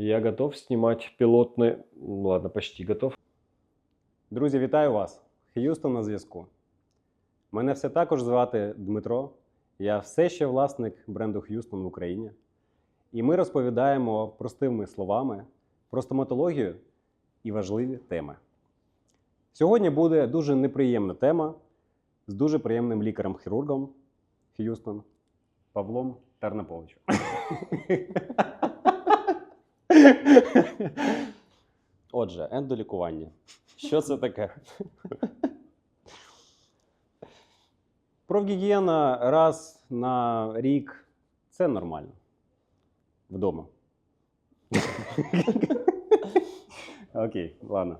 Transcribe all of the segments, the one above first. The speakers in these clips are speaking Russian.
Я готов снимать пилотный... Ну, Ладно, почти готов. Друзі, вітаю вас! Х'юстон на зв'язку. Мене все також звати Дмитро. Я все ще власник бренду Х'юстон в Україні. І ми розповідаємо простими словами про стоматологію і важливі теми. Сьогодні буде дуже неприємна тема з дуже приємним лікарем-хірургом Х'юстон Павлом Тернаповичем. Отже, ендолікування. Що це таке? Профгігієна раз на рік це нормально. Вдома. Окей, ладно.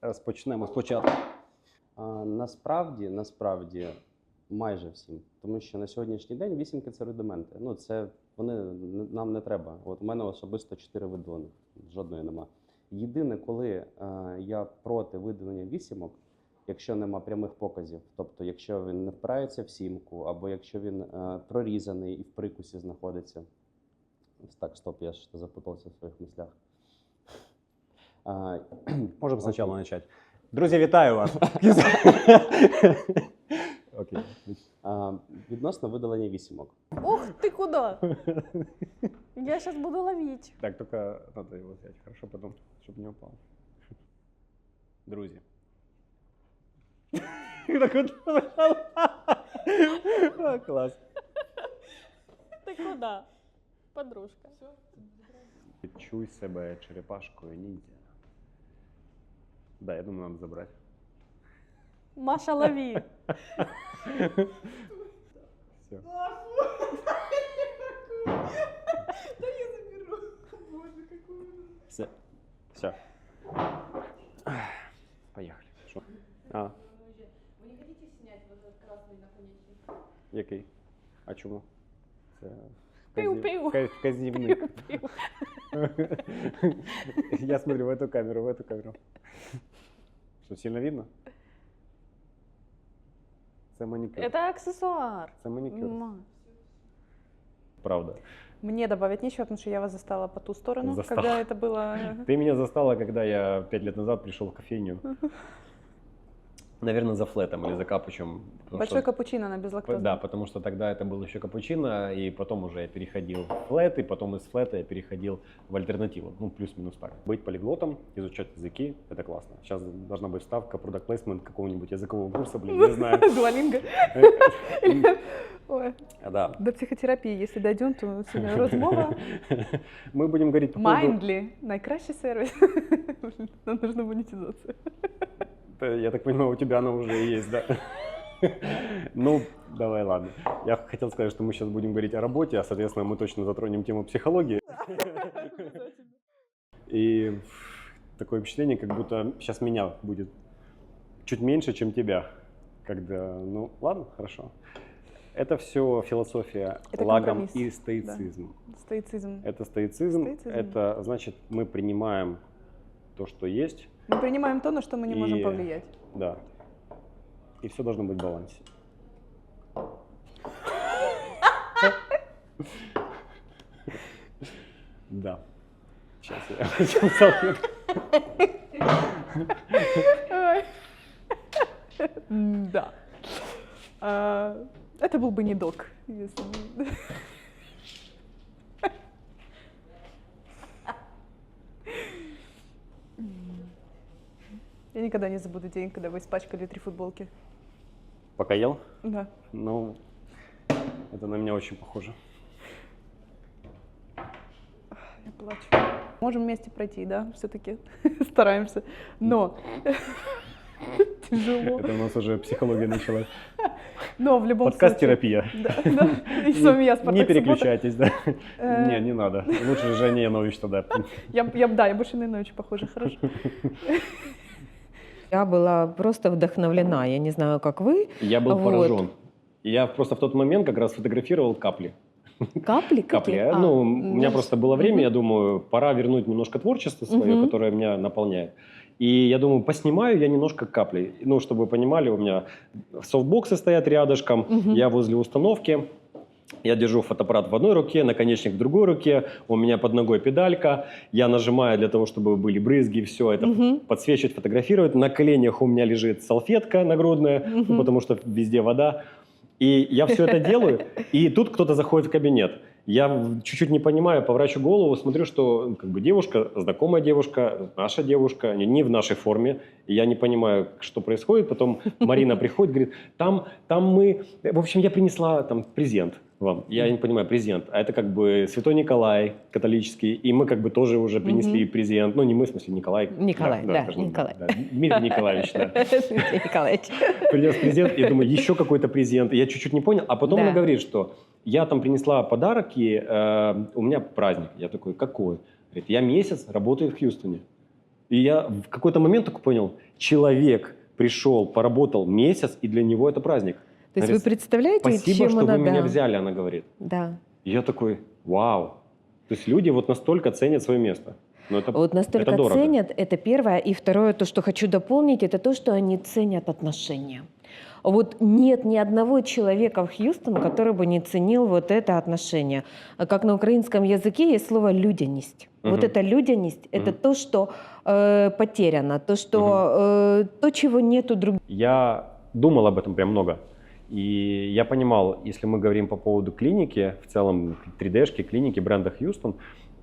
Розпочнемо спочатку. А, насправді, насправді, майже всім. Тому що на сьогоднішній день вісімки це рудименти. Ну, це вони нам не треба. От у мене особисто чотири видони, жодної нема. Єдине, коли е, я проти видалення вісімок, якщо нема прямих показів, тобто якщо він не впирається в сімку, або якщо він е, прорізаний і в прикусі знаходиться. Так, стоп, я ж запутався в своїх мислях. А, Можемо спочатку почати. Друзі, вітаю вас! Окей. а, відносно видалення вісімок. Ух ты куда? Я сейчас буду ловить. Так, только надо его взять, хорошо, потом, чтобы не упал. Друзі. Так от А, Клас. Ты куда? Подружка. Чуй себе черепашкою ніндзя. Да, я думаю, нам забрати. Маша, лови. Все. Все. Все. Поехали. Що? А, Вы не хотите снять вот этот красный наконечник? який? А чому? Це Пиу-пиу. вказів- вказівник. Я смотрю в эту камеру, в эту камеру. Что, сильно видно? Це манікюр. Это аксессуар. Це манікюр. Ма. Правда. Мне добавить нечего, потому что я вас застала по ту сторону, Застала. когда это было. Ты меня застала, когда я пять лет назад пришел в кофейню. Наверное, за флетом или за капучем. потому Большой что- капучино на безлактозном. Да, потому что тогда это был еще капучино, и потом уже я переходил в флет, и потом из флета я переходил в альтернативу. Ну, плюс-минус так. Быть полиглотом, изучать языки, это классно. Сейчас должна быть вставка, product placement какого-нибудь языкового курса, блин, не знаю. Дуалинго. Ой, Да. До психотерапії, якщо дійдемо, то сьогодні розмова. Мы будем говорить по поводу... Mindly. Найкращий сервіс. Нам нужна монетизація. Я так понимаю, у тебя она уже есть, да? Ну, давай, ладно. Я хотел сказать, что мы сейчас будем говорить о работе, а, соответственно, мы точно затронем тему психологии. И такое впечатление, как будто сейчас меня будет чуть меньше, чем тебя. Когда, ну, ладно, хорошо. Это все философия Это лагом компромисс, и стоицизм. Стоїцизм. Это стоицизм, Стоицизм. это значит, мы принимаем то, что есть, Ми приймаємо то, на що ми не можемо І- повлиять. да. И все должно быть в балансе. Да. Сейчас я возьму салфетку. Да. А, Это был бы не док, если Я никогда не забуду день, когда вы испачкали три футболки. Пока ел? Да. Ну, это на меня очень похоже. Я плачу. Можем вместе пройти, да, все-таки стараемся. Но тяжело. Это у нас уже психология началась. Но в любом случае. Подкаст-терапия. Да, да. И с вами я, Не Спартак переключайтесь, да? Э. Не, не надо. Лучше Женя Янович тогда. Я, я, да, я больше на Иновича похожа, хорошо. Я была просто вдохновлена. Я не знаю, как вы. Я был Вот. поражен. Я просто в тот момент как раз фотографировал капли. Капли? Капли. какие? А, ну, у меня ну, просто было время, мгм. я думаю, пора вернуть немножко творчество свое, Мгм. которое меня наполняет. И я думаю, поснимаю я немножко каплей. Ну, чтобы вы понимали, у меня софтбоксы стоят рядышком, Мгм. я возле установки. Я держу фотоаппарат в одной руке, наконечник в другой руке, у меня под ногой педалька, я нажимаю для того, чтобы были брызги, все это Мгм. подсвечивать, фотографировать. На коленях у меня лежит салфетка нагрудная, Мгм. потому что везде вода. И я все это делаю, и тут кто-то заходит в кабинет. Я чуть-чуть не понимаю, поворачиваю голову, смотрю, что ну, как бы девушка, знакомая девушка, наша девушка, не, не в нашей форме. И я не понимаю, что происходит. Потом Марина приходит, говорит, там, там мы... В общем, я принесла там презент вам. Я не понимаю, презент. А это как бы Святой Николай католический. И мы как бы тоже уже принесли Мгм. презент. Ну, не мы, в смысле, Николай. Николай, да, скажем, Николай. да. Дмитрий Николаевич, да Дмитрий Николаевич. принес презент, я думаю, еще какой-то презент. И Я чуть-чуть не понял, а потом Да. она говорит, что я там принесла подарок, и э, у меня праздник. Я такой, какой? Говорит, я месяц работаю в Хьюстоне. И я в какой-то момент только понял, человек пришел, поработал месяц, и для него это праздник. То есть Говорит, вы представляете, Спасибо, чем что она... вы меня да. взяли, она говорит. Да. И я такой, вау. То есть люди вот настолько ценят свое место. Но это, Вот настолько это дорого. ценят, это первое. И второе, то, что хочу дополнить, это то, что они ценят отношения. Вот нет ни одного человека в Хьюстон, который бы не ценил вот это отношение. Как на украинском языке есть слово «людяность». Вот Мгм. эта людяность – это Мгм. то, что э, потеряно, то, что, э, то, чего нету других. Я думал об этом прям много. И я понимал, если мы говорим по поводу клиники, в целом 3D-шки, клиники бренда Хьюстон,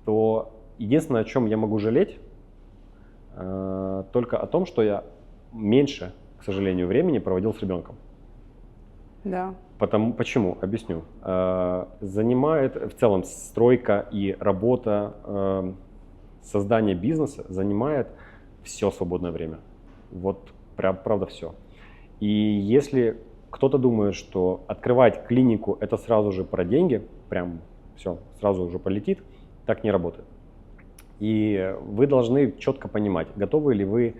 то единственное, о чем я могу жалеть, э, только о том, что я меньше, к сожалению, времени проводил с ребенком. Да. Потому, почему? Объясню. Э, занимает в целом стройка и работа, э, создание бизнеса занимает все свободное время. Вот прям, правда, все. И если кто-то думает, что открывать клинику это сразу же про деньги, прям все, сразу уже полетит, так не работает. И вы должны четко понимать, готовы ли вы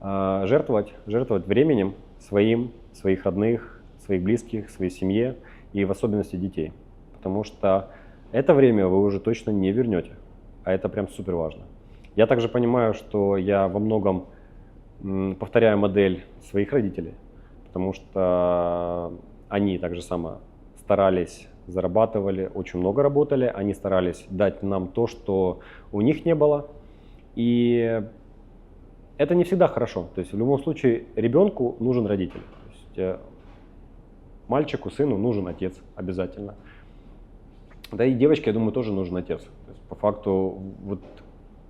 э, жертвовать, жертвовать временем своим, своих родных, своих близких, своей семье и в особенности детей. Потому что это время вы уже точно не вернете. А это прям супер важно. Я также понимаю, что я во многом повторяю модель своих родителей, потому что они так же само старались, зарабатывали, очень много работали, они старались дать нам то, что у них не было. И это не всегда хорошо. То есть в любом случае ребенку нужен родитель. То есть, э, мальчику, сыну нужен отец обязательно. Да и девочке, я думаю, тоже нужен отец. То есть, по факту вот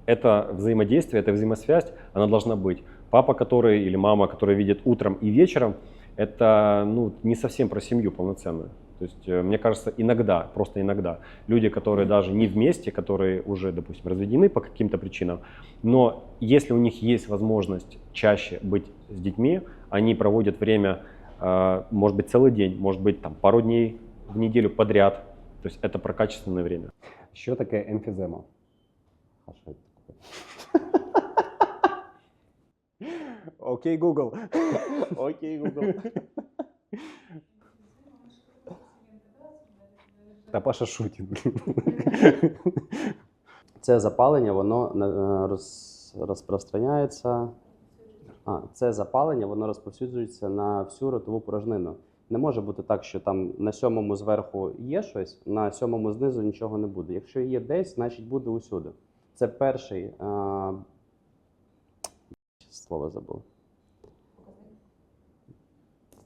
это взаимодействие, эта взаимосвязь, она должна быть. Папа, который или мама, которая видит утром и вечером, это ну, не совсем про семью полноценную. То есть, э, мне кажется, иногда, просто иногда, люди, которые даже не вместе, которые уже, допустим, разведены по каким-то причинам, но если у них есть возможность чаще быть с детьми, они проводят время, э, может быть, целый день, может быть, там, пару дней в неделю подряд. То есть это про качественное время. Що таке емфізема? Окей, Google. Окей, Google. Та Паша шутить. Це запалення, воно е, роз, розпространяється. А, це запалення, воно розповсюджується на всю ротову порожнину. Не може бути так, що там на сьомому зверху є щось, на сьомому знизу нічого не буде. Якщо є десь, значить буде усюди. Це перший. Слово забув.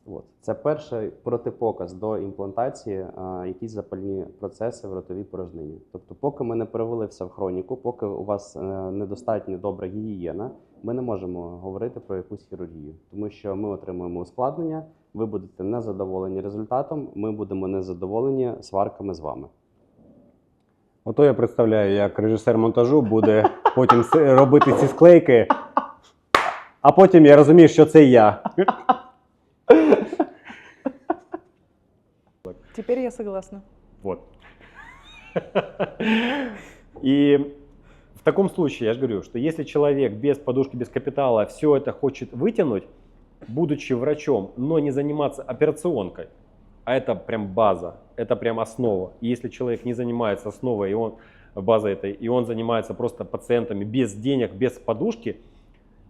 От. Це перший протипоказ до імплантації, а, якісь запальні процеси в ротовій порожнині. Тобто, поки ми не перевели все в хроніку, поки у вас е, недостатньо добра гігієна, ми не можемо говорити про якусь хірургію, тому що ми отримуємо ускладнення, ви будете незадоволені результатом, ми будемо незадоволені сварками з вами. Ото я представляю, як режисер монтажу буде потім робити ці склейки, а потім я розумію, що це я. Теперь я согласна. Вот. И в таком случае, я же говорю, что если человек без подушки, без капитала все это хочет вытянуть, будучи врачом, но не заниматься операционкой, а это прям база, это прям основа. И если человек не занимается основой, и он базой этой, и он занимается просто пациентами без денег, без подушки,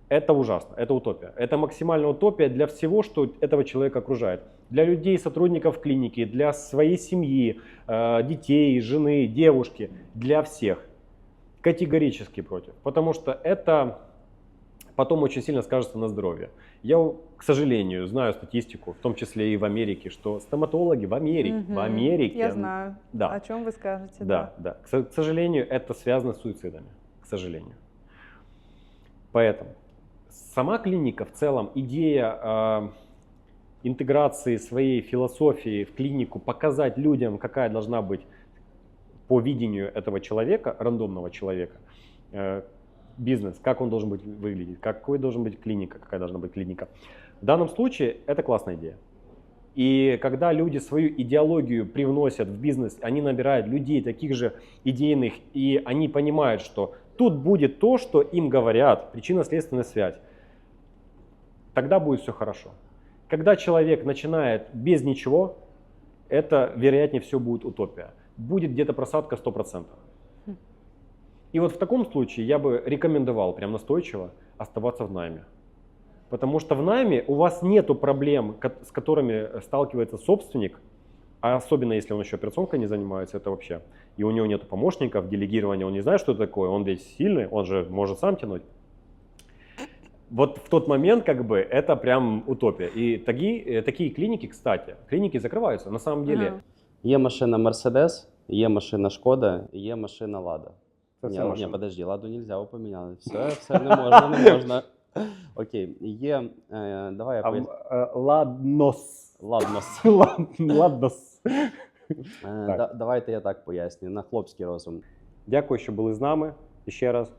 Это ужасно, это утопия. Это максимальная утопия для всего, что этого человека окружает. Для людей, сотрудников клиники, для своей семьи, э, детей, жены, девушки, для всех. Категорически против. Потому что это потом очень сильно скажется на здоровье. Я, к сожалению, знаю статистику, в том числе и в Америке, что стоматологи в Америке, в Мгм. Америке, Я знаю. Да. О чем вы скажете? да, да. К, со- к сожалению, это связано с суицидами. К сожалению. Поэтому сама клиника в целом, идея э, интеграции своей философии в клинику, показать людям, какая должна быть по видению этого человека, рандомного человека, э, бизнес, как он должен быть выглядеть, какой должен быть клиника, какая должна быть клиника. В данном случае это классная идея. И когда люди свою идеологию привносят в бизнес, они набирают людей таких же идейных, и они понимают, что тут будет то, что им говорят, причинно-следственная связь, тогда будет все хорошо. Когда человек начинает без ничего, это, вероятнее всего, будет утопия. Будет где-то просадка 100%. И вот в таком случае я бы рекомендовал прям настойчиво оставаться в найме. Потому что в найме у вас нету проблем, с которыми сталкивается собственник, а особенно если он еще операционкой не занимается, это вообще. И у него нету помощников, делегирования, он не знает, что это такое, он весь сильный, он же может сам тянуть. Вот в тот момент как бы это прям утопия. И таги- э, такие клиники, кстати, клиники закрываются. На самом деле, Ага. Є машина Mercedes, є машина Шкода, є машина Лада. Це Ні, все ні, машина. подожди, ладу нельзя, ви поміняли. Все, все не можна, не можна. Окей, є. Е, давай я а, поясню. э, ладнос. Ладнос. Ладнос. Е, Так. да- давайте я так поясню, на хлопський розум. Дякую, що були з нами. І ще раз.